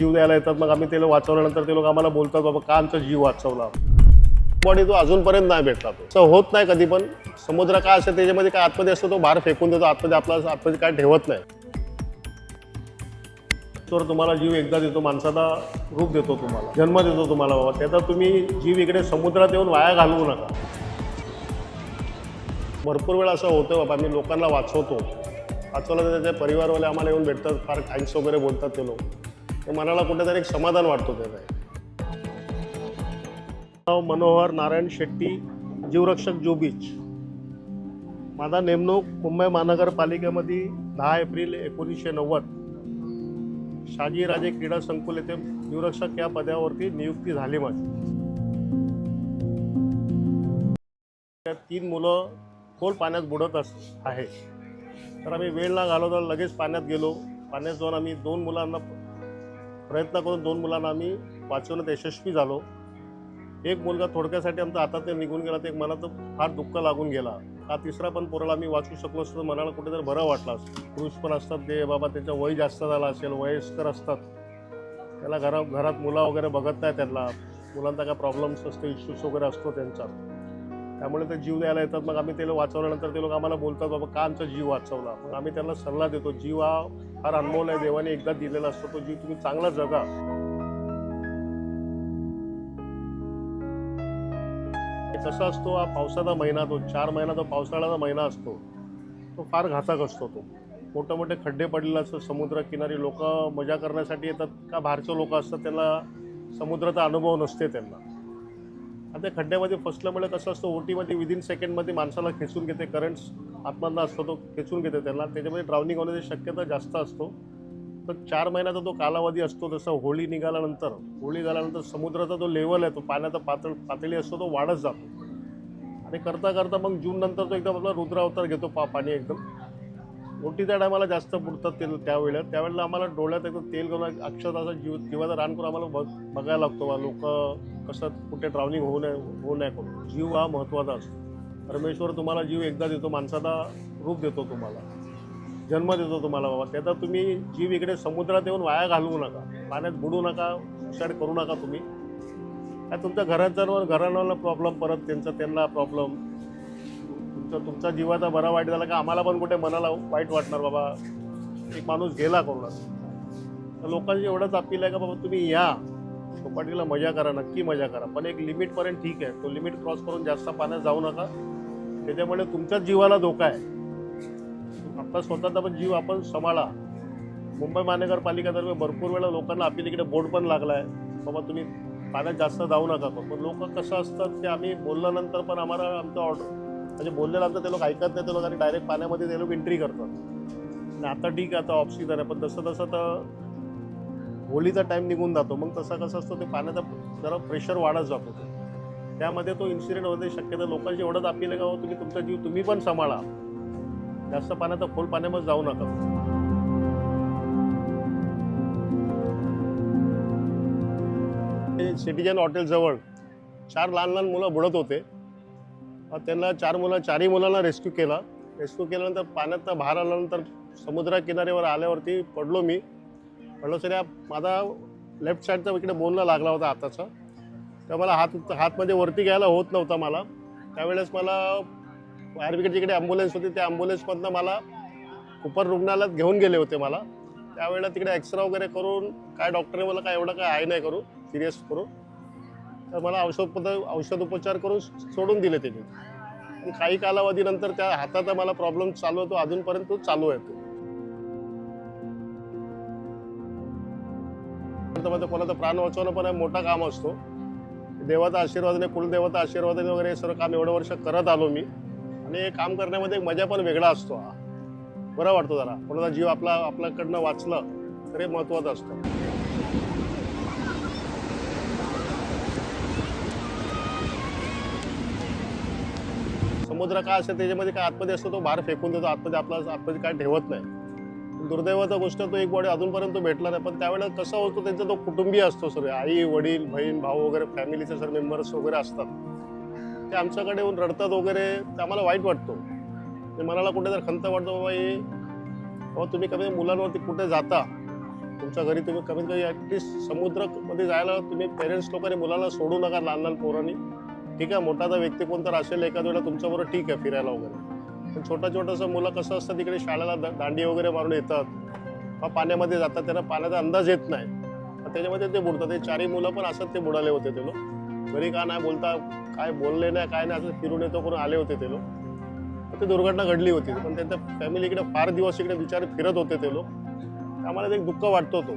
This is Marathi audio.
जीव द्यायला येतात मग आम्ही ते लोक वाचवल्यानंतर ते लोक आम्हाला बोलतात बाबा का आमचा जीव वाचवला? बॉडी तो अजूनपर्यंत नाही भेटला तो. असं होत नाही कधी पण. समुद्र काय असेल त्याच्यामध्ये काय आतमध्ये असतो तो बाहेर फेकून देतो. आतमध्ये आपला आतमध्ये काय ठेवत नाही. तर तुम्हाला जीव एकदा देतो माणसाला रूप देतो तुम्हाला. जन्म देतो तुम्हाला बाबा. त्याचा तुम्ही जीव इकडे समुद्रात येऊन वाया घालवू नका. भरपूर वेळा असं होतं बाबा मी लोकांना वाचवतो. वाचवलं तर त्याचे परिवारवाले आम्हाला येऊन भेटतात फार थँक्स वगैरे बोलतात ते लोक. ते मनाला कुठेतरी एक समाधान वाटतो त्याचं नाव मनोहर नारायण शेट्टी जीवरक्षक जो बीच. माझा नेमणूक मुंबई महानगरपालिकेमध्ये दहा एप्रिल एकोणीसशे नव्वद. शाजीराजे क्रीडा संकुल येथे जीवरक्षक या पदावरती नियुक्ती झाली माझी. त्या तीन मुलं खोल पाण्यात बुडत अस आहे तर आम्ही वेळ न घालवता लगेच पाण्यात गेलो. पाण्यात जाऊन आम्ही दोन मुलांना प्रयत्न करून दोन मुलांना आम्ही वाचवण्यात यशस्वी झालो. एक मुलगा थोडक्यासाठी आमचा हातात निघून गेला तर एक तर फार दुःख लागून गेला. हा तिसरा पण पोराला आम्ही वाचू शकलो असतो मनाला कुठेतरी बरं वाटलं असतं. पुरुष पण असतात ते बाबा त्याचं वय जास्त झालं असेल वयस्कर असतात. त्याला घरा घरात मुलं वगैरे बघत नाही त्यांना मुलांचा काय प्रॉब्लेम्स असतो इश्यूज वगैरे असतो त्यांचा. त्यामुळे ते जीव द्यायला येतात. मग आम्ही ते लोक वाचवल्यानंतर ते लोक आम्हाला बोलतात बाबा का आमचा जीव वाचवला? मग आम्ही त्यांना सल्ला देतो. जीव हा फार अनमोल आहे. देवाने एकदा दिलेला असतो. तो जीव तुम्ही चांगला जगा. कसा असतो हा पावसाचा महिना तो. चार महिना तो पावसाळ्याचा महिना असतो. तो फार घातक असतो तो. मोठे मोठे खड्डे पडलेले असतात. समुद्र किनारी लोक मजा करण्यासाठी येतात. का बाहेरचे लोक असतात त्यांना समुद्राचा अनुभव नसते त्यांना. आता त्या खड्ड्यामध्ये फसल्यामुळे म्हणजे कसं असतं ओटीमध्ये विदिन सेकंडमध्ये माणसाला खेचून घेते करंट्स आतमधला असतो तो खेचून घेते त्याला. त्याच्यामध्ये ड्राउनिंग होण्याची शक्यता जास्त असतो. तर चार महिन्याचा तो कालावधी असतो जसं होळी निघाल्यानंतर. होळी झाल्यानंतर समुद्राचा जो लेवल आहे तो पाण्याचा पातळ पातळी असतो तो वाढत जातो. आणि करता करता मग जून नंतर तो एकदम आपला रुद्रावतार घेतो पा पाणी एकदम. ओटीच्या टायमाला जास्त बुडतात ते त्यावेळेला. त्यावेळेला आम्हाला डोळ्यात एकदम तेल करून अक्षरशः असं जीव जीवाचा रान करून आम्हाला बघ बघायला लागतो लोक कसं कुठे ट्रॅव्हलिंग होऊ नये होऊ नये करून जीव हा महत्त्वाचा असतो. परमेश्वर तुम्हाला जीव एकदा देतो माणसाला रूप देतो तुम्हाला. जन्म देतो तुम्हाला बाबा. त्याचा तुम्ही जीव इकडे समुद्रात येऊन वाया घालवू नका. पाण्यात बुडू नका सुसाईड करू नका तुम्ही. काय तुमच्या घरांच्यावर घरांवाला प्रॉब्लेम परत त्यांचा त्यांना प्रॉब्लेम तुमचा तुमचा जीवाचा बरा वाईट झाला का आम्हाला पण कुठे मनाला वाईट वाटणार बाबा? एक माणूस गेला कोणाला? तर लोकांची एवढंच अपील आहे का बाबा तुम्ही या. चौपाटीला मजा करा नक्की मजा करा. पण एक लिमिटपर्यंत ठीक आहे. तो लिमिट क्रॉस करून जास्त पाण्यात जाऊ नका. त्याच्यामुळे तुमच्याच जीवाला धोका आहे. आपला स्वतःचा पण जीव आपण सांभाळा. मुंबई महानगरपालिकातर्फे भरपूर वेळा लोकांना आपली तिकडे बोर्ड पण लागला आहे बाबा तुम्ही पाण्यात जास्त जाऊ नका. पण लोक कसं असतात ते आम्ही बोलल्यानंतर पण आम्हाला आमचं ऑर्डर म्हणजे बोललेलं आमचं ते लोक ऐकत नाही ते लोक आणि डायरेक्ट पाण्यामध्ये ते लोक एंट्री करतात. आणि आता ठीक आहे आता ऑफ सीझन आहे पण तसं तसं तर होलीचा टाईम निघून जातो. मग तसा कसं असतो ते पाण्याचा जरा प्रेशर वाढत जातो. त्यामध्ये तो इन्सिडेंट होते शक्यता लोकांची एवढंच अपील का हो, तुम्ही तुमचा जीव तुम्ही पण सांभाळा. जास्त पाण्याचा खोल पाण्यामध्ये जाऊ नका. सिटीजन हॉटेलजवळ चार लहान लहान मुलं बुडत होते. मग त्यांना चार मुलं चारही मुलांना रेस्क्यू केला. रेस्क्यू केल्यानंतर पाण्यात बाहेर आल्यानंतर समुद्रा किनाऱ्यावर आल्यावरती पडलो मी. पडलो सर माझा लेफ्ट साईडचा इकडे बोनला लागला होता हाताचा तर मला हात हातमध्ये वरती घ्यायला होत नव्हता मला. त्यावेळेस मला फायर ब्रिगेड जिकडे ॲम्ब्युलन्स होती त्या ॲम्ब्युलन्समधनं मला कुपर रुग्णालयात घेऊन गेले होते मला. त्यावेळेला तिकडे एक्सरे वगैरे करून काय डॉक्टरने मला काय एवढं काय आहे नाही करू सिरियस करू. तर मला औषध औषध उपचार करून सोडून दिले त्यांनी काही कालावधीनंतर त्या हाताचा मला प्रॉब्लेम चालू होतो. अजूनपर्यंत तो चालू आहे तो. कोणाचं प्राण वाचवणं पण हे मोठा काम असतो. देवाचा आशीर्वादाने कुलदेवाचा आशीर्वादाने वगैरे हे सर्व काम एवढं वर्ष करत आलो मी. आणि हे काम करण्यामध्ये एक मजा पण वेगळा असतो हा. बरं वाटतो जरा. कोणाचा जीव आपला आपल्याकडनं वाचलं तर हे महत्त्वाचं असतं. समुद्र काय असतं त्याच्यामध्ये काय आतमध्ये असतो तो बाहेर फेकून देतो. आतमध्ये आपला आतमध्ये काय ठेवत नाही. दुर्दैवाचा गोष्ट तो एक बॉडी अजूनपर्यंत भेटला नाही. पण त्यावेळेला कसं होतो त्यांचा तो कुटुंबीय असतो सर. आई वडील बहीण भाऊ वगैरे फॅमिलीचे सर मेंबर्स वगैरे असतात. ते आमच्याकडे येऊन रडतात वगैरे ते आम्हाला वाईट वाटतो. ते मनाला जर खंत वाटतो बाबा हे बाबा तुम्ही कमी मुलांवरती कुठे जाता? तुमच्या घरी तुम्ही कमीत कमी ॲटलिस्ट समुद्रामध्ये जायला तुम्ही पेरेंट्स लोकांनी मुलाला सोडू नका लहान लहान पोरांनी. ठीक आहे मोठा व्यक्ती कोणतर असेल एखाद वेळेला तुमच्याबरोबर ठीक आहे फिरायला वगैरे. पण छोटा छोटंसं मुलं कसं असतं तिकडे शाळेला दांडी वगैरे मारून येतात. किंवा पाण्यामध्ये जातात त्यांना पाण्याचा अंदाज येत नाही. त्याच्यामध्ये ते बुडतात. ते चारही मुलं पण असत ते बुडाले होते ते लोक. घरी का नाही बोलता काय बोलले नाही काय नाही असं फिरून येतो करून आले होते ते लोक. ते ती दुर्घटना घडली होती. पण त्यांच्या फॅमिली इकडे फार दिवस इकडे विचार फिरत होते ते लोक. आम्हाला ते एक दुःख वाटतो तो